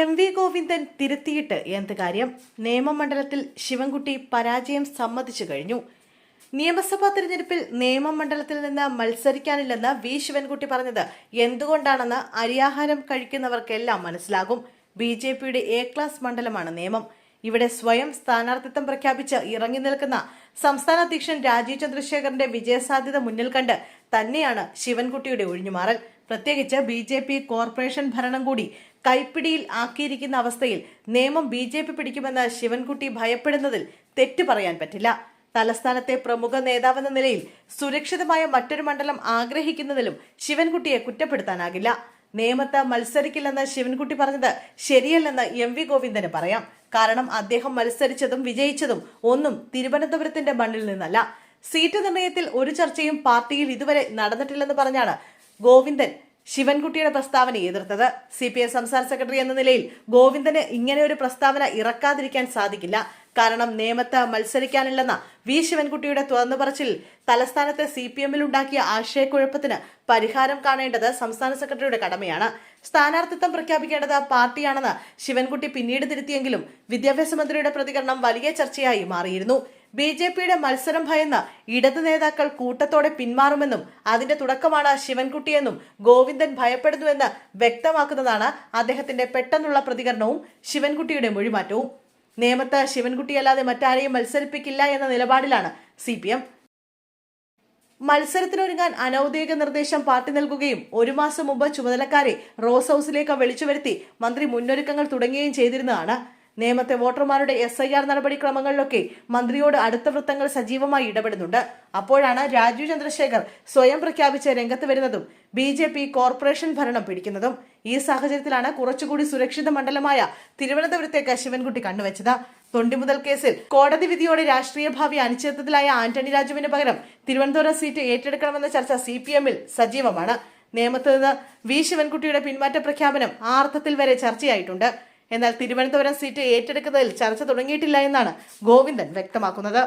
M V Govindan തിരുത്തിയിട്ട് എന്ത് കാര്യം? നിയമമണ്ഡലത്തിൽ ശിവൻകുട്ടി പരാജയം സമ്മതിച്ചു കഴിഞ്ഞു. നിയമസഭാ തിരഞ്ഞെടുപ്പിൽ നിയമമണ്ഡലത്തിൽ നിന്ന് മത്സരിക്കാനില്ലെന്ന് വി ശിവൻകുട്ടി പറഞ്ഞത്. എന്തുകൊണ്ടാണെന്ന് അരിയാഹാരം കഴിക്കുന്നവർക്കെല്ലാം മനസ്സിലാകും. ബി ജെ പിയുടെ എ ക്ലാസ് മണ്ഡലമാണ് നിയമം. ഇവിടെ സ്വയം സ്ഥാനാർത്ഥിത്വം പ്രഖ്യാപിച്ച് ഇറങ്ങി നിൽക്കുന്ന സംസ്ഥാന അധ്യക്ഷൻ രാജീവ് ചന്ദ്രശേഖറിന്റെ വിജയസാധ്യത മുന്നിൽ കണ്ട് തന്നെയാണ് ശിവൻകുട്ടിയുടെ ഒഴിഞ്ഞുമാറൽ. പ്രത്യേകിച്ച് ബി ജെ പി കോർപ്പറേഷൻ ഭരണം കൂടി കൈപ്പിടിയിൽ ആക്കിയിരിക്കുന്ന അവസ്ഥയിൽ നിയമം ബി ജെ പി പിടിക്കുമെന്ന് ശിവൻകുട്ടി ഭയപ്പെടുന്നതിൽ തെറ്റു പറയാൻ പറ്റില്ല. തലസ്ഥാനത്തെ പ്രമുഖ നേതാവെന്ന നിലയിൽ സുരക്ഷിതമായ മറ്റൊരു മണ്ഡലം ആഗ്രഹിക്കുന്നതിലും ശിവൻകുട്ടിയെ കുറ്റപ്പെടുത്താനാകില്ല. നിയമത്തെ മത്സരിക്കില്ലെന്ന് ശിവൻകുട്ടി പറഞ്ഞത് ശരിയല്ലെന്ന് എം വി ഗോവിന്ദന് പറയാം. കാരണം അദ്ദേഹം മത്സരിച്ചതും വിജയിച്ചതും ഒന്നും തിരുവനന്തപുരത്തിന്റെ മണ്ണിൽ നിന്നല്ല. സീറ്റ് നിർണയത്തിൽ ഒരു ചർച്ചയും പാർട്ടിയിൽ ഇതുവരെ നടന്നിട്ടില്ലെന്ന് പറഞ്ഞാണ് ഗോവിന്ദൻ ശിവൻകുട്ടിയുടെ പ്രസ്താവന എതിർത്തത്. സി പി എം സംസ്ഥാന സെക്രട്ടറി എന്ന നിലയിൽ ഗോവിന്ദന് ഇങ്ങനെ ഒരു പ്രസ്താവന ഇറക്കാതിരിക്കാൻ സാധിക്കില്ല. കാരണം നേമത്ത് മത്സരിക്കാനില്ലെന്ന വി ശിവൻകുട്ടിയുടെ തുറന്നു പറച്ചിൽ തലസ്ഥാനത്തെ സി പി എമ്മിൽ ഉണ്ടാക്കിയ ആശയക്കുഴപ്പത്തിന് പരിഹാരം കാണേണ്ടത് സംസ്ഥാന സെക്രട്ടറിയുടെ കടമയാണ്. സ്ഥാനാർത്ഥിത്വം പ്രഖ്യാപിക്കേണ്ടത് പാർട്ടിയാണെന്ന് ശിവൻകുട്ടി പിന്നീട് തിരുത്തിയെങ്കിലും വിദ്യാഭ്യാസ മന്ത്രിയുടെ പ്രതികരണം വലിയ ചർച്ചയായി മാറിയിരുന്നു. ബി ജെ പിയുടെ മത്സരം ഭയന്ന് ഇടത് നേതാക്കൾ കൂട്ടത്തോടെ പിന്മാറുമെന്നും അതിന്റെ തുടക്കമാണ് ശിവൻകുട്ടിയെന്നും ഗോവിന്ദൻ ഭയപ്പെടുന്നുവെന്ന് വ്യക്തമാക്കുന്നതാണ് അദ്ദേഹത്തിന്റെ പെട്ടെന്നുള്ള പ്രതികരണവും ശിവൻകുട്ടിയുടെ മൊഴിമാറ്റവും. നിയമത്ത് ശിവൻകുട്ടിയല്ലാതെ മറ്റാരെയും മത്സരിപ്പിക്കില്ല എന്ന നിലപാടിലാണ് സി പി എം. മത്സരത്തിനൊരുങ്ങാൻ അനൌദ്യോഗിക നിർദ്ദേശം പാർട്ടി നൽകുകയും ഒരു മാസം മുമ്പ് ചുമതലക്കാരെ റോസ് ഹൌസിലേക്ക് വിളിച്ചു വരുത്തി മന്ത്രി മുന്നൊരുക്കങ്ങൾ തുടങ്ങുകയും ചെയ്തിരുന്നതാണ്. നേമത്തെ വോട്ടർമാരുടെ എസ് ഐ ആർ നടപടിക്രമങ്ങളിലൊക്കെ മന്ത്രിയോട് അടുത്ത വൃത്തങ്ങൾ സജീവമായി ഇടപെടുന്നുണ്ട്. അപ്പോഴാണ് രാജീവ് ചന്ദ്രശേഖർ സ്വയം പ്രഖ്യാപിച്ച് രംഗത്ത് വരുന്നതും ബി ജെ പി കോർപ്പറേഷൻ ഭരണം പിടിക്കുന്നതും. ഈ സാഹചര്യത്തിലാണ് കുറച്ചുകൂടി സുരക്ഷിത മണ്ഡലമായ തിരുവനന്തപുരത്തേക്ക് ശിവൻകുട്ടി കണ്ണുവച്ചത്. തൊണ്ടിമുതൽ കേസിൽ കോടതി വിധിയോടെ രാഷ്ട്രീയ ഭാവി അനിശ്ചിതത്വത്തിലായ ആന്റണി രാജുവിന് പകരം തിരുവനന്തപുരം സീറ്റ് ഏറ്റെടുക്കണമെന്ന ചർച്ച സി പി എമ്മിൽ സജീവമാണ്. നേമത്ത് നിന്ന് വി ശിവൻകുട്ടിയുടെ പിന്മാറ്റ പ്രഖ്യാപനം ആർത്ഥത്തിൽ വരെ ചർച്ചയായിട്ടുണ്ട്. എന്നാൽ തിരുവനന്തപുരം സീറ്റ് ഏറ്റെടുക്കുന്നതിൽ ചർച്ച തുടങ്ങിയിട്ടില്ല എന്നാണ് ഗോവിന്ദൻ വ്യക്തമാക്കുന്നത്.